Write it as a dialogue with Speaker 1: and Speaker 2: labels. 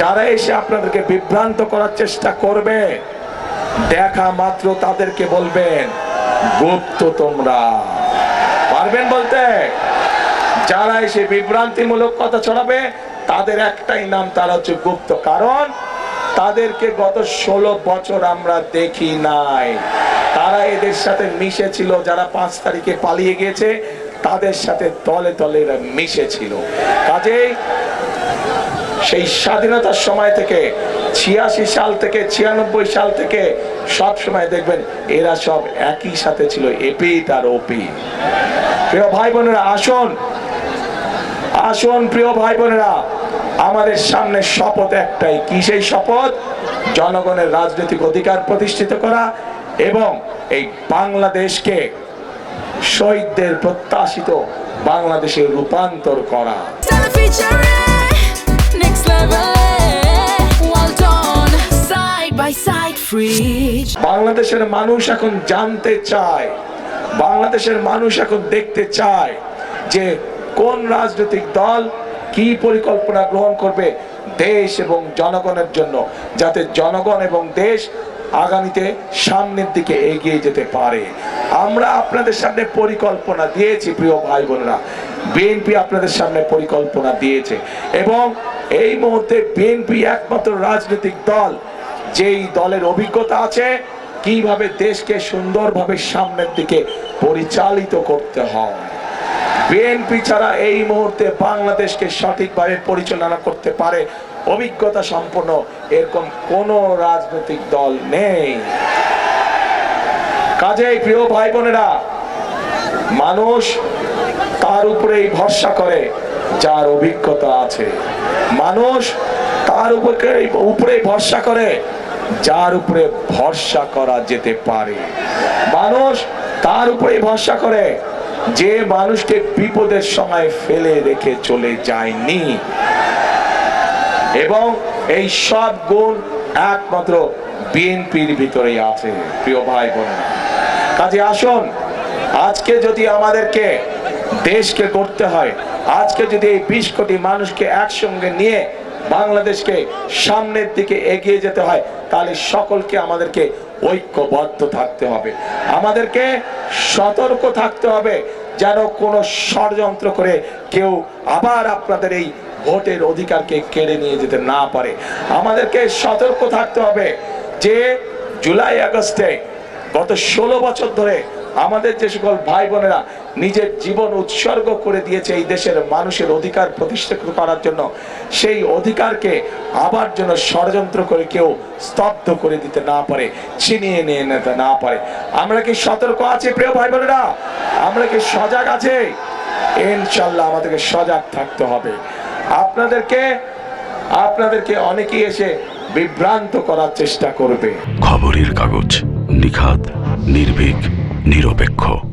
Speaker 1: যারা এসে আপনাদেরকে বিভ্রান্ত করার চেষ্টা করবে, দেখা মাত্র তাদেরকে বলবেন, গুপ্ত তোমরা। পারবেন বলতে? যারা এসে বিভ্রান্তিমূলক কথা ছড়াবে, তাদের একটাই নাম, তারা হচ্ছে গুপ্ত। কারণ তাদেরকে গত ষোলো বছর আমরা দেখি নাই। তারা এদের সাথে মিশেছিল, যারা পাঁচ তারিখে পালিয়ে গিয়েছে, তাদের সাথে তলে এরা মিশেছিল। কাজেই সেই স্বাধীনতার সময় থেকে ছিয়াশি সাল থেকে, ছিয়ানব্বই সাল থেকে সব সময় দেখবেন এরা সব একই সাথে ছিল এপি তার ওপি প্রিয় ভাই বোনেরা, আসুন আসুন প্রিয় ভাই বোনেরা, আমাদের সামনে শপথ একটাই, কি সেই শপথ? জনগণের রাজনৈতিক অধিকার প্রতিষ্ঠিত করা এবং এই বাংলাদেশকে শহীদদের প্রত্যাশিত বাংলাদেশে রূপান্তর করা। বাংলাদেশের মানুষ এখন জানতে চায়, বাংলাদেশের মানুষ এখন দেখতে চায় যে কোন রাজনৈতিক দল কি পরিকল্পনা গ্রহণ করবে দেশ এবং জনগণের জন্য, যাতে জনগণ এবং দেশ আগামীতে সামনের দিকে এগিয়ে যেতে পারে। আমরা আপনাদের সামনে পরিকল্পনা দিয়েছি, প্রিয় ভাই বোনেরা। বিএনপি আপনাদের সামনে পরিকল্পনা দিয়েছে এবং এই মুহূর্তে বিএনপি একমাত্র রাজনৈতিক দল যেই দলের অভিজ্ঞতা আছে, কীভাবে দেশকে সুন্দরভাবে সামনের দিকে পরিচালিত করতে হয়। বিএনপি ছাড়া এই মুহূর্তে বাংলাদেশকে সঠিকভাবে পরিচালনা করতে পারে, অভিজ্ঞতা সম্পন্ন এরকম কোন রাজনৈতিক দল নেই। কাজেই প্রিয় ভাই বোনেরা মানুষ তার উপরেই ভরসা করে যার অভিজ্ঞতা আছে। মানুষ তার উপরে উপরে ভরসা করে যার উপরে ভরসা করা যেতে পারে। মানুষ তার উপরে ভরসা করে। যে মানুষকে বিপদের সময় ফেলে রেখে চলে যায়নি। এবং এই সব গুণ একমাত্র বিএনপির ভিতরেই আছে। প্রিয় ভাই বোনেরা কাজে আসুন, আজকে যদি আমাদেরকে, দেশকে করতে হয়, আজকে যদি এই বিশ কোটি মানুষকে একসঙ্গে নিয়ে বাংলাদেশকে সামনের দিকে এগিয়ে যেতে হয়, তাহলে সকলকে আমাদেরকে ঐক্যবদ্ধ থাকতে হবে। আমাদেরকে সতর্ক থাকতে হবে, যেন কোনো ষড়যন্ত্র করে কেউ আবার আপনাদের এই ভোটের অধিকারকে কেড়ে নিয়ে যেতে না পারে। আমাদেরকে সতর্ক থাকতে হবে যে জুলাই আগস্টে গত ষোলো বছর ধরে আমাদের যে সকল ভাই বোনেরা নিজের জীবন উৎসর্গ করে দিয়েছে এই দেশের মানুষের অধিকার প্রতিষ্ঠিত করার জন্য, সেই অধিকারকে আবার যেন ষড়যন্ত্র করে কেউ স্তব্ধ করে দিতে না পারে, ছিনিয়ে নিয়ে নিতে না পারে। আমরা কি সতর্ক আছি, প্রিয় ভাই বোনেরা? আমরা কি সজাগ আছে? ইনশাল্লাহ আমাদেরকে সজাগ থাকতে হবে। আপনাদেরকে আপনাদেরকে অনেকেই এসে বিভ্রান্ত করার চেষ্টা করবে।
Speaker 2: খবরের কাগজ নিখাত, নির্ভীক নিরপেক্ষ।